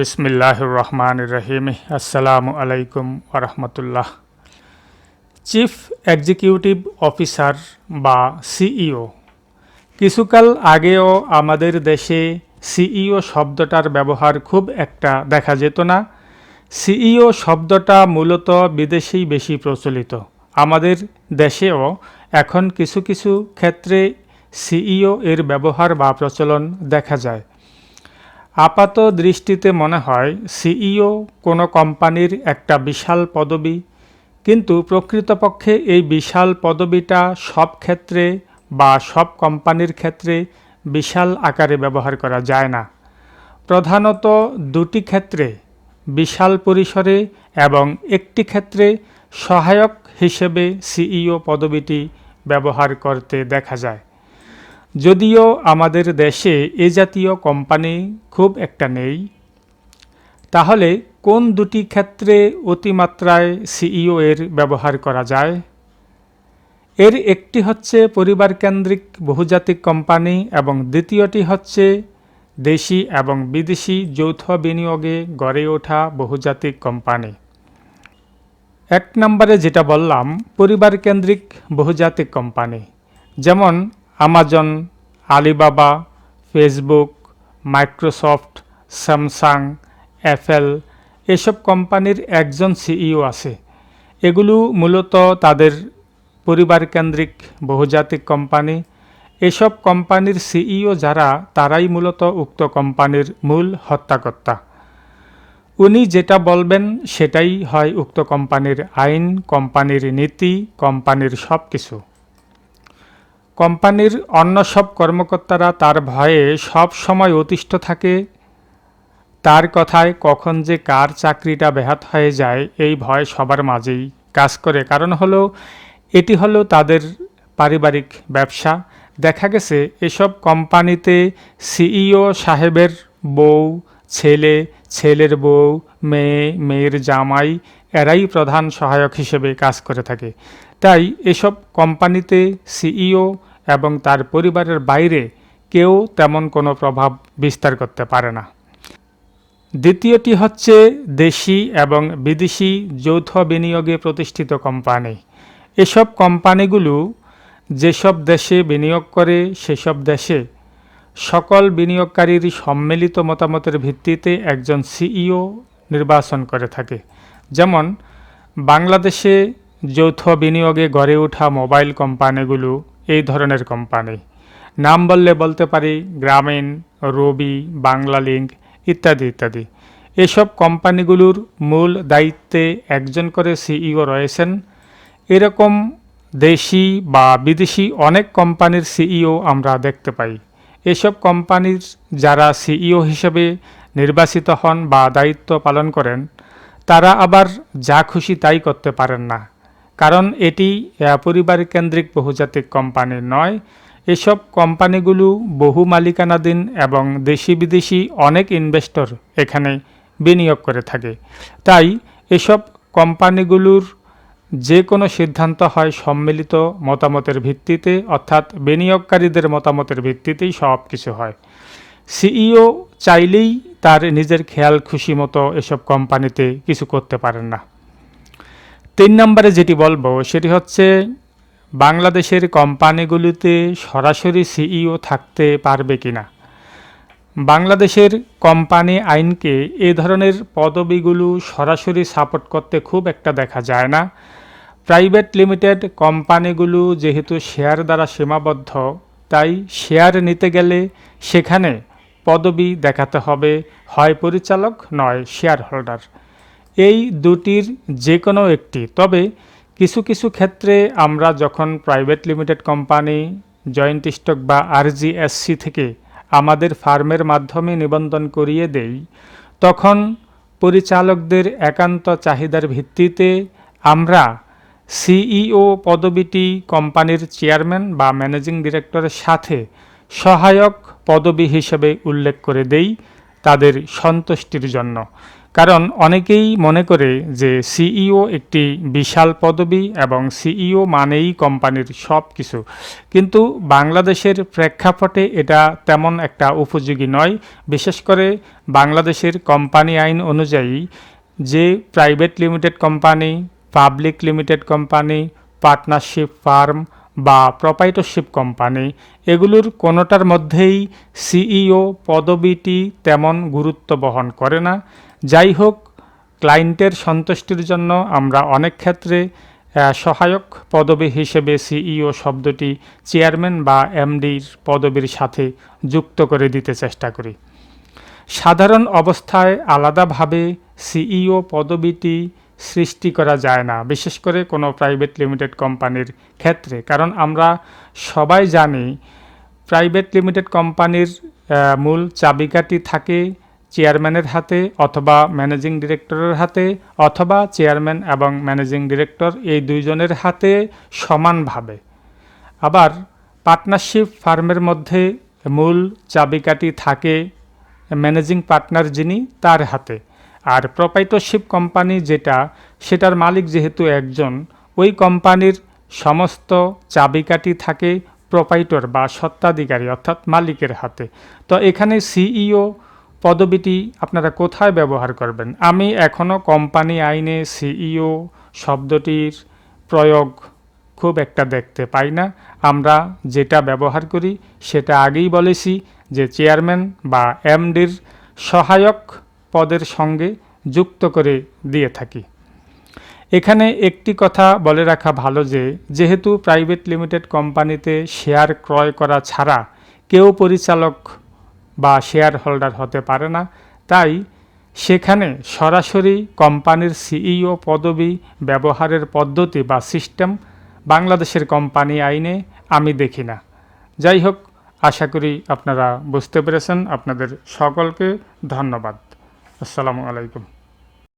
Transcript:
বিসমিল্লাহ রহমান রহিম। আসসালামু আলাইকুম ওরহমতুল্লাহ চিফ এক্সিকিউটিভ অফিসার বা সিইও কিছুকাল আগেও আমাদের দেশে সিইও শব্দটার ব্যবহার খুব একটা দেখা যেত না। সিইও শব্দটা মূলত বিদেশেই বেশি প্রচলিত। আমাদের দেশেও এখন কিছু কিছু ক্ষেত্রে সিইও এর ব্যবহার বা প্রচলন দেখা যায়। আপাত দৃষ্টিতে মনে হয় সিইও কোনো কোম্পানির একটা বিশাল পদবি। কিন্তু প্রকৃতপক্ষে এই বিশাল পদবিটা সব ক্ষেত্রে বা সব কোম্পানির ক্ষেত্রে বিশাল আকারে ব্যবহার করা যায় না। প্রধানত দুটি ক্ষেত্রে, বিশাল পরিসরে এবং একটি ক্ষেত্রে সহায়ক হিসেবে সিইও পদবিটি ব্যবহার করতে দেখা যায়। যদিও আমাদের দেশে এ জাতীয় কোম্পানি খুব একটা নেই। তাহলে কোন দুটি ক্ষেত্রে অতিমাত্রায় সিইও এর ব্যবহার করা যায়? এর একটি হচ্ছে পরিবার কেন্দ্রিক বহুজাতিক কোম্পানি এবং দ্বিতীয়টি হচ্ছে দেশি এবং বিদেশি যৌথ বিনিয়োগে গড়ে ওঠা বহুজাতিক কোম্পানি। এক নম্বরে যেটা বললাম পরিবার কেন্দ্রিক বহুজাতিক কোম্পানি। যেমন Amazon Alibaba Facebook Microsoft Samsung Apple এসব কোম্পানির একজন সিইও আছে। এগুলো মূলত তাদের পরিবার কেন্দ্রিক বহুজাতিক কোম্পানি। এসব কোম্পানির সিইও যারা, তারাই মূলত উক্ত কোম্পানির মূল হত্যাকর্তা। উনি যেটা বলবেন, সেটাই হয় উক্ত কোম্পানির আইন, কোম্পানির নীতি, কোম্পানির সব কিছু কোম্পানির অন্য সব কর্মকর্তারা তার ভয়ে সব সময় অতিষ্ঠ থাকে। তার কথায় কখন যে কার চাকরিটা ব্যাহাত হয়ে যায়, এই ভয় সবার মাঝেই কাজ করে। কারণ হলো, এটি হলো তাদের পারিবারিক ব্যবসা। দেখা গেছে, এসব কোম্পানিতে সিইও সাহেবের বউ, ছেলে, ছেলের বউ, মেয়ে, মেয়ের জামাই, এরাই প্রধান সহায়ক হিসেবে কাজ করে থাকে। তাই এসব কোম্পানিতে সিইও এবং তার পরিবারের বাইরে কেউ তেমন কোনো প্রভাব বিস্তার করতে পারে না। দ্বিতীয়টি হচ্ছে দেশি এবং বিদেশি যৌথ বিনিয়োগে প্রতিষ্ঠিত কোম্পানি। এসব কোম্পানিগুলো যেসব দেশে বিনিয়োগ করে সেসব দেশে সকল বিনিয়োগকারীর সম্মিলিত মতামতের ভিত্তিতে একজন সিইও নির্বাচন করে থাকে। যেমন বাংলাদেশে যৌথ বিনিয়োগে গড়ে ওঠা মোবাইল কোম্পানিগুলো এই ধরনের কোম্পানি। নাম বললে বলতে পারি গ্রামীণ, রবি বাংলা লিঙ্ক ইত্যাদি ইত্যাদি। এসব কোম্পানিগুলোর মূল দায়িত্বে একজন করে সিইও রয়েছেন। এরকম দেশি বা বিদেশি অনেক কোম্পানির সিইও আমরা দেখতে পাই। এসব কোম্পানির যারা সিইও হিসেবে নির্বাচিত হন বা দায়িত্ব পালন করেন, তারা আবার যা খুশি তাই করতে পারেন না। কারণ এটি পরিবার কেন্দ্রিক বহুজাতিক কোম্পানি নয়। এসব কোম্পানিগুলো বহু মালিকানাধীন এবং দেশি বিদেশি অনেক ইনভেস্টর এখানে বিনিয়োগ করে থাকে। তাই এসব কোম্পানিগুলোর যে কোনো সিদ্ধান্ত হয় সম্মিলিত মতামতের ভিত্তিতে, অর্থাৎ বিনিয়োগকারীদের মতামতের ভিত্তিতেই সব কিছু হয়। সিইও চাইলেই তার নিজের খেয়াল খুশি মতো এসব কোম্পানিতে কিছু করতে পারেন না। তিন নম্বরে যেটি বলব, সেটি হচ্ছে বাংলাদেশের কোম্পানিগুলিতে সরাসরি সিইও থাকতে পারবে কি না বাংলাদেশের কোম্পানি আইনকে এ ধরনের পদবিগুলো সরাসরি সাপোর্ট করতে খুব একটা দেখা যায় না। প্রাইভেট লিমিটেড কোম্পানিগুলো যেহেতু শেয়ার দ্বারা সীমাবদ্ধ, তাই শেয়ার নিতে গেলে সেখানে পদবি দেখাতে হবে, হয় পরিচালক নয় শেয়ার হোল্ডার এই দুটির যে কোনো একটি। তবে কিছু কিছু ক্ষেত্রে আমরা যখন private limited company, joint stock বা আরজিএসসি থেকে আমাদের ফার্মের মাধ্যমে নিবন্ধন করিয়ে দেই, তখন পরিচালকদের একান্ত চাহিদার ভিত্তিতে আমরা সিইও পদবিটি কোম্পানির চেয়ারম্যান বা ম্যানেজিং ডিরেক্টরের সাথে সহায়ক পদবি হিসেবে উল্লেখ করে দেই তাদের সন্তুষ্টির জন্য। কারণ অনেকেই মনে করে যে সিইও একটি বিশাল পদবি এবং সিইও মানেই কোম্পানির সব কিছু। কিন্তু বাংলাদেশের প্রেক্ষাপটে এটা তেমন একটা উপযোগী নয়। বিশেষ করে বাংলাদেশের কোম্পানি আইন অনুযায়ী যে private limited company, public limited company, partnership firm বা প্রপাইটরশিপ কোম্পানি, এগুলোর কোনোটার মধ্যেই সিইও পদবিটি তেমন গুরুত্ব বহন করে না। যাই হোক ক্লায়েন্টের সন্তুষ্টির জন্য আমরা অনেক ক্ষেত্রে সহায়ক পদবি হিসেবে সিইও শব্দটি চেয়ারম্যান বা এমডির পদবীর সাথে যুক্ত করে দিতে চেষ্টা করি। সাধারণ অবস্থায় আলাদাভাবে সিইও পদবিটি সৃষ্টি করা যায় না, বিশেষ করে কোনো প্রাইভেট লিমিটেড কোম্পানির ক্ষেত্রে। কারণ আমরা সবাই জানি, প্রাইভেট লিমিটেড কোম্পানির মূল চাবিকাঠি থাকে চেয়ারম্যানের হাতে অথবা ম্যানেজিং ডিরেক্টরের হাতে অথবা চেয়ারম্যান এবং ম্যানেজিং ডিরেক্টর এই দুইজনের হাতে সমানভাবে। আবার পার্টনারশিপ ফার্মের মধ্যে মূল চাবিকাঠি থাকে ম্যানেজিং পার্টনার যিনি তার হাতে। আর প্রপাইটরশিপ কোম্পানি যেটা, সেটার মালিক যেহেতু একজন, ওই কোম্পানির সমস্ত চাবিকাঠি থাকে প্রোপাইটর বা সত্ত্বাধিকারী অর্থাৎ মালিকের হাতে। তো এখানে সিইও পদবিটি আপনারা কোথায় ব্যবহার করবেন? আমি এখনও কোম্পানি আইনে সিইও শব্দটির প্রয়োগ খুব একটা দেখতে পাই না। আমরা যেটা ব্যবহার করি সেটা আগেই বলেছি যে চেয়ারম্যান বা এমডির সহায়ক পদের সঙ্গে যুক্ত করে দিয়ে থাকি। এখানে একটি কথা বলে রাখা ভালো যে, যেহেতু প্রাইভেট লিমিটেড কোম্পানিতে শেয়ার ক্রয় করা ছাড়া কেউ পরিচালক বা শেয়ার হোল্ডার হতে পারে না। তাই সেখানে সরাসরি কোম্পানির সিইও পদবি ব্যবহারের পদ্ধতি বা সিস্টেম বাংলাদেশের কোম্পানি আইনে আমি দেখি না। যাই হোক, আশা করি আপনারা বুঝতে পেরেছেন। আপনাদের সকলকে ধন্যবাদ। আসসালামু আলাইকুম।